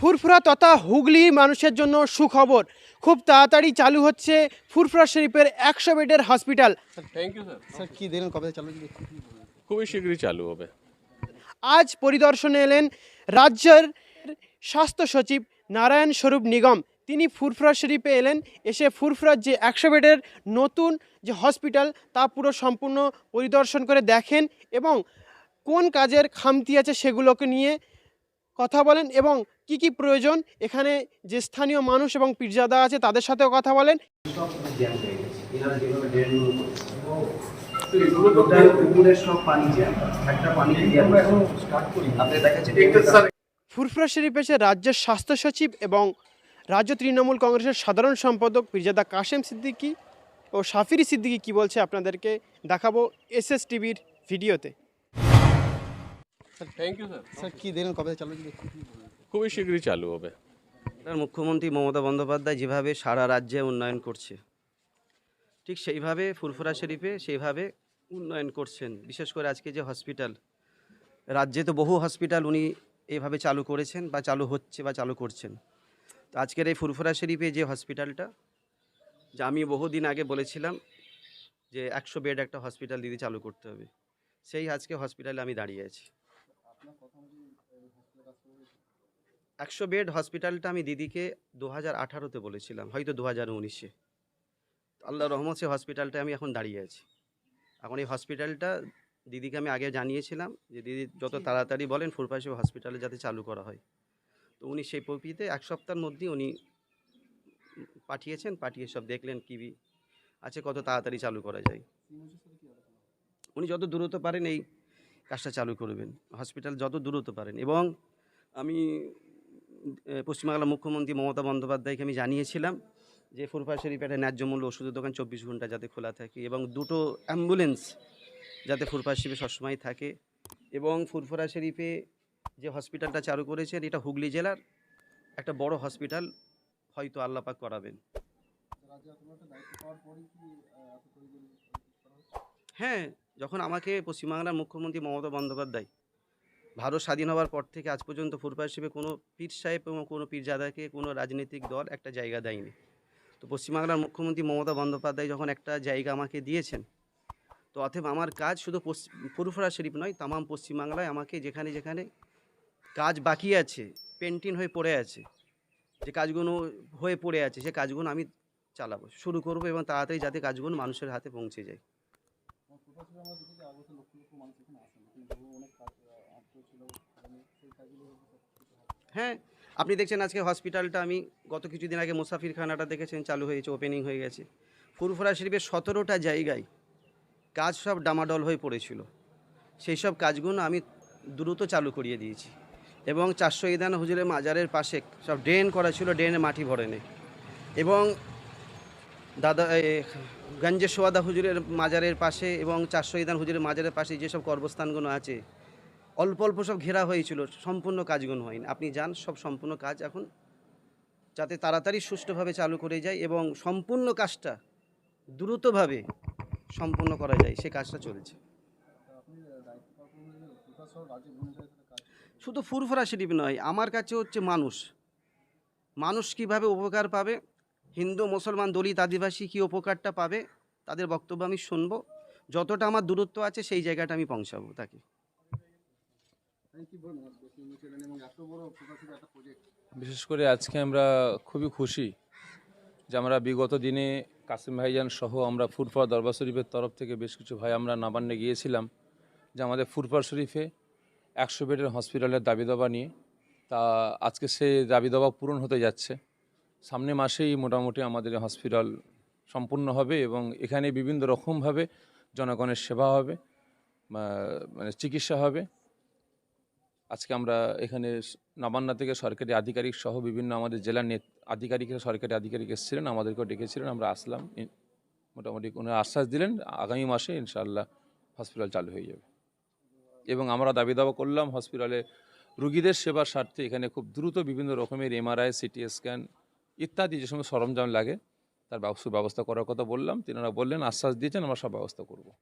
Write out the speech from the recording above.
ফুরফুরা তথা হুগলি মানুষের জন্য সুখবর। খুব তাড়াতাড়ি চালু হচ্ছে ফুরফুরা শরীফের একশো বেডের hospital. Thank you sir sir কি দেখলেন কবে চালু হবে? খুবই শীঘ্রই চালু হবে। আজ পরিদর্শনে এলেন রাজ্যের স্বাস্থ্য সচিব নারায়ণ স্বরূপ নিগম। তিনি ফুরফুরা শরীফে এলেন এসে ফুরফুরার যে একশো বেডের নতুন যে হসপিটাল তা পুরো সম্পূর্ণ পরিদর্শন করে দেখেন এবং কোন কাজের খামতি আছে সেগুলোকে নিয়ে কথা বলেন এবং কি কি প্রয়োজন? এখানে যে স্থানীয় মানুষ এবং পীরজাদা আছে তাদের সাথেও কথা বলেন। ফুরফুরা শরীফ এসে রাজ্যের স্বাস্থ্য সচিব এবং রাজ্য তৃণমূল কংগ্রেসের সাধারণ সম্পাদক পীরজাদা কাশেম সিদ্দিকী ও সাফিরি সিদ্দিকী কি বলছে আপনাদেরকে দেখাবো এসএস টিভির ভিডিওতে। থ্যাংক ইউ স্যার স্যার কি দেখলেন কবে চালু খুবই শীঘ্রই চালু হবে। আপনার মুখ্যমন্ত্রী মমতা বন্দ্যোপাধ্যায় যেভাবে সারা রাজ্যে উন্নয়ন করছে ঠিক সেইভাবে ফুরফুরা শরীফে সেইভাবে উন্নয়ন করছেন। বিশেষ করে আজকে যে হসপিটাল রাজ্যে তো বহু হসপিটাল উনি এভাবে চালু করেছেন বা চালু হচ্ছে বা চালু করছেন। তো আজকের এই ফুরফুরা শরীফে যে হসপিটালটা যে আমি বহুদিন আগে বলেছিলাম যে একশো বেড একটা হসপিটাল দিদি চালু করতে হবে সেই আজকে হসপিটালে আমি দাঁড়িয়ে আছি। একশো বেড হসপিটালটা আমি দিদিকে দু হাজার আঠারোতে বলেছিলাম হয়তো দু হাজার উনিশে। আল্লাহ রহমত সে হসপিটালটা আমি এখন দাঁড়িয়ে আছি। এখন এই হসপিটালটা দিদিকে আমি আগে জানিয়েছিলাম যে দিদি যত তাড়াতাড়ি বলেন ফুরপাশে হসপিটালে যাতে চালু করা হয়। তো উনি সেই প্রকৃতিতে এক সপ্তাহের মধ্যেই উনি পাঠিয়েছেন পাঠিয়ে সব দেখলেন কী বি- আছে কত তাড়াতাড়ি চালু করা যায়। উনি যত দ্রুত পারেন এই কাজটা চালু করবেন। হসপিটাল যত দ্রুত পারেন। এবং আমি পশ্চিমবাংলার মুখ্যমন্ত্রী মমতা বন্দ্যোপাধ্যায়কে আমি জানিয়েছিলাম যে ফুরফা শরীফ একটা ন্যায্য মূল্য ওষুধের দোকান চব্বিশ ঘণ্টা যাতে খোলা থাকে এবং দুটো অ্যাম্বুলেন্স যাতে ফুরফা শরীফে সবসময় থাকে এবং ফুরফুরা শরীফে যে হসপিটালটা চালু করেছেন, এটা হুগলি জেলার একটা বড় হসপিটাল, হয়তো আল্লাপাক করাবেন। হ্যাঁ যখন আমাকে পশ্চিমবাংলার মুখ্যমন্ত্রী মমতা বন্দ্যোপাধ্যায় ভারত স্বাধীন হওয়ার পর থেকে আজ পর্যন্ত ফুরফা হিসেবে কোনো পীর সাহেব এবং কোনো পীরজাদাকে কোনো রাজনৈতিক দল একটা জায়গা দেয়নি। তো পশ্চিমবাংলার মুখ্যমন্ত্রী মমতা বন্দ্যোপাধ্যায় যখন একটা জায়গা আমাকে দিয়েছেন, তো অতএব আমার কাজ শুধু পশ্চিম ফুরফুরা শরীফ নয়, তামাম পশ্চিমবাংলায় আমাকে যেখানে যেখানে কাজ বাকি আছে, পেন্টিং হয়ে পড়ে আছে, যে কাজগুলো হয়ে পড়ে আছে, সে কাজগুলো আমি চালাবো, শুরু করব এবং তাড়াতাড়ি যাতে কাজগুলো মানুষের হাতে পৌঁছে যায়। হ্যাঁ। আপনি দেখছেন আজকে হসপিটালটা, আমি গত কিছুদিন আগে মুসাফিরখানাটা দেখেছেন, চালু হয়েছে ওপেনিং হয়ে গেছে। ফুরফুরা শরীফের সতেরোটা জায়গায় কাজ সব ডামাডল হয়ে পড়েছিল। সেই সব কাজগুলো আমি দ্রুত চালু করিয়ে দিয়েছি। এবং চারশো ইদান হুজুরের মাজারের পাশে সব ড্রেন করা ছিল ড্রেনে মাটি ভরে নেই এবং দাদা গঞ্জে সোয়াদা হুজুরের মাজারের পাশে এবং চারশো ইদান হুজুরের মাজারের পাশে যেসব কর্মস্থানগুলো আছে, অল্প অল্প সব ঘেরা হয়েছিল, সম্পূর্ণ কাজগুলো হয়নি। আপনি যান, সব সম্পূর্ণ কাজ এখন যাতে তাড়াতাড়ি সুষ্ঠুভাবে চালু করে যায় এবং সম্পূর্ণ কাজটা দ্রুতভাবে সম্পূর্ণ করা যায়, সে কাজটা চলছে। শুধু ফুরফুরা শরীফ নয়, আমার কাছে হচ্ছে মানুষ। মানুষ কীভাবে উপকার পাবে হিন্দু, মুসলমান, দলিত, আদিবাসী কী উপকারটা পাবে? তাদের বক্তব্য আমি শুনব। যতটা আমার দূরত্ব আছে, সেই জায়গাটা আমি পৌঁছাবো তাকে। বিশেষ করে আজকে আমরা খুবই খুশি যে আমরা বিগত দিনে কাসিম ভাইজান সহ আমরা ফুরফা দরবার শরীফের তরফ থেকে বেশ কিছু ভাই আমরা নবান্নে গিয়েছিলাম যে আমাদের ফুরফা শরীফে একশো বেডের হসপিটালের দাবি দাবা নিয়ে তা আজকে সেই দাবি দাবা পূরণ হতে যাচ্ছে। সামনে মাসেই মোটামুটি আমাদের হসপিটাল সম্পূর্ণ হবে এবং এখানে বিভিন্ন রকমভাবে জনগণের সেবা হবে মানে চিকিৎসা হবে। আজকে আমরা এখানে নবান্ন থেকে সরকারি আধিকারিক সহ বিভিন্ন আমাদের জেলার নেত, আধিকারিকরা, সরকারি আধিকারিক এসেছিলেন, আমাদেরকেও ডেকেছিলেন, আমরা আসলাম। মোটামুটি কোনো আশ্বাস দিলেন, আগামী মাসে ইনশাআল্লাহ হসপিটাল চালু হয়ে যাবে। এবং আমরা দাবি দাবা করলাম, হসপিটালে রুগীদের সেবার স্বার্থে এখানে খুব দ্রুত বিভিন্ন রকমের এমআরআই, সিটি স্ক্যান ইত্যাদি যে সমস্ত সরঞ্জাম লাগে, তার ব্যবস্থা করার কথা বললাম। তিনারা বললেন, আশ্বাস দিয়েছেন, আমরা সব ব্যবস্থা করব।